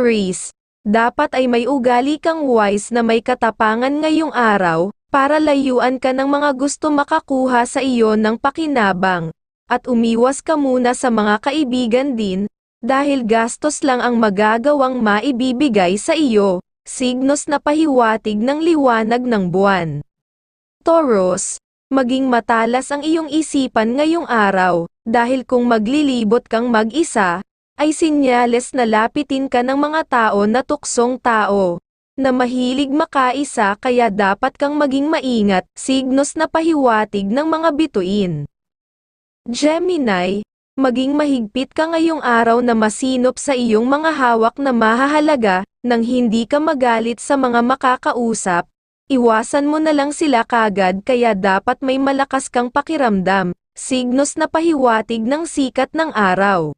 Aries, dapat ay may ugali kang wise na may katapangan ngayong araw, para layuan ka ng mga gusto makakuha sa iyo ng pakinabang, at umiwas ka muna sa mga kaibigan din, dahil gastos lang ang magagawang maibibigay sa iyo, signos na pahiwatig ng liwanag ng buwan. Taurus, maging matalas ang iyong isipan ngayong araw, dahil kung maglilibot kang mag-isa, ay sinyales na lapitin ka ng mga tao na tuksong tao, na mahilig makaisa kaya dapat kang maging maingat, signos na pahiwatig ng mga bituin. Gemini, maging mahigpit ka ngayong araw na masinop sa iyong mga hawak na mahahalaga, nang hindi ka magalit sa mga makakausap, iwasan mo na lang sila kagad kaya dapat may malakas kang pakiramdam, signos na pahiwatig ng sikat ng araw.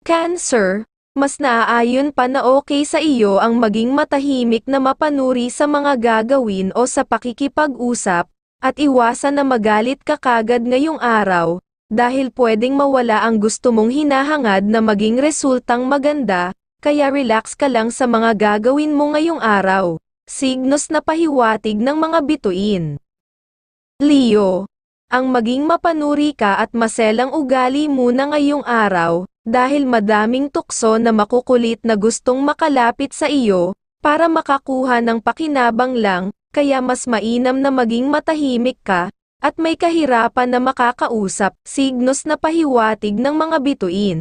Cancer, mas naaayon pa na okay sa iyo ang maging matahimik na mapanuri sa mga gagawin o sa pakikipag-usap, at iwasan na magalit ka kagad ngayong araw, dahil pwedeng mawala ang gusto mong hinahangad na maging resultang maganda, kaya relax ka lang sa mga gagawin mo ngayong araw. Signos na pahiwatig ng mga bituin. Leo, ang maging mapanuri ka at maselang ugali muna ngayong araw, dahil madaming tukso na makukulit na gustong makalapit sa iyo, para makakuha ng pakinabang lang, kaya mas mainam na maging matahimik ka, at may kahirapan na makakausap, signos na pahiwatig ng mga bituin.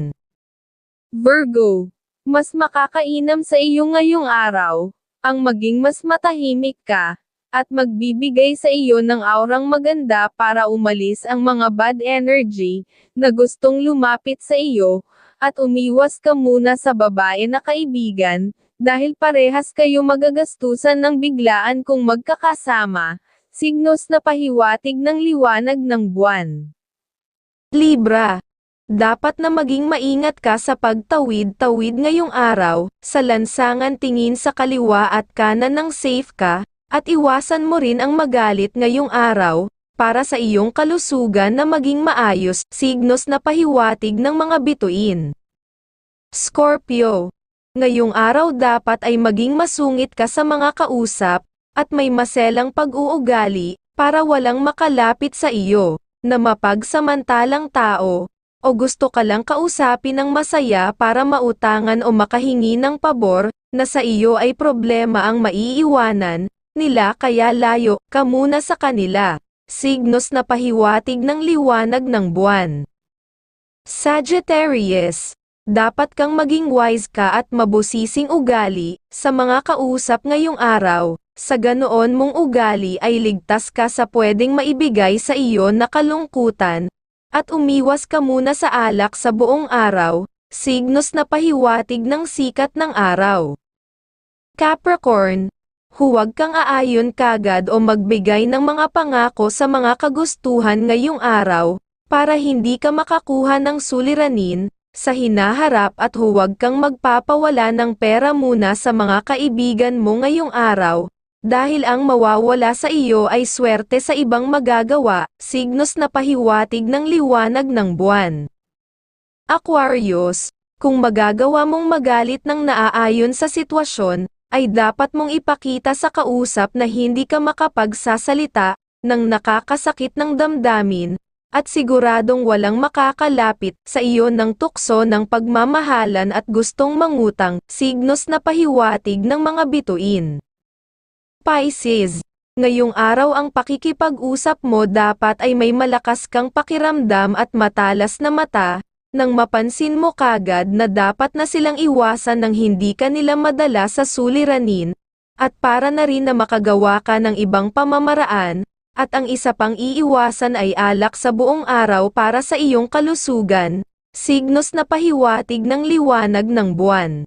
Virgo, mas makakainam sa iyo ngayong araw, ang maging mas matahimik ka, at magbibigay sa iyo ng aurang maganda para umalis ang mga bad energy, na gustong lumapit sa iyo, at umiwas ka muna sa babae na kaibigan, dahil parehas kayo magagastusan ng biglaan kung magkakasama, signos na pahiwatig ng liwanag ng buwan. Libra, dapat na maging maingat ka sa pagtawid-tawid ngayong araw, sa lansangan tingin sa kaliwa at kanan ng safe ka, at iwasan mo rin ang magalit ngayong araw, para sa iyong kalusugan na maging maayos, signos na pahiwatig ng mga bituin. Scorpio, ngayong araw dapat ay maging masungit ka sa mga kausap, at may maselang pag-uugali, para walang makalapit sa iyo, na mapagsamantalang tao, o gusto ka lang kausapin ng masaya para mautangan o makahingi ng pabor, na sa iyo ay problema ang maiiwanan, nila kaya layo ka muna sa kanila, signos na pahiwatig ng liwanag ng buwan. Sagittarius, dapat kang maging wise ka at mabusising ugali, sa mga kausap ngayong araw, sa ganoon mong ugali ay ligtas ka sa pwedeng maibigay sa iyo na kalungkutan, at umiwas ka muna sa alak sa buong araw, signos na pahiwatig ng sikat ng araw. Capricorn, huwag kang aayon kagad o magbigay ng mga pangako sa mga kagustuhan ngayong araw, para hindi ka makakuha ng suliranin, sa hinaharap at huwag kang magpapawala ng pera muna sa mga kaibigan mo ngayong araw, dahil ang mawawala sa iyo ay swerte sa ibang magagawa, signos na pahiwatig ng liwanag ng buwan. Aquarius, kung magagawa mong magalit ng naaayon sa sitwasyon, ay dapat mong ipakita sa kausap na hindi ka makapagsasalita, ng nakakasakit ng damdamin, at siguradong walang makakalapit sa iyo ng tukso ng pagmamahalan at gustong mangutang, signos na pahiwatig ng mga bituin. Pisces, ngayong araw ang pakikipag-usap mo dapat ay may malakas kang pakiramdam at matalas na mata, nang mapansin mo kagad na dapat na silang iwasan ng hindi ka nila madala sa suliranin, at para na rin na makagawa ka ng ibang pamamaraan, at ang isa pang iiwasan ay alak sa buong araw para sa iyong kalusugan, signos na pahiwatig ng liwanag ng buwan.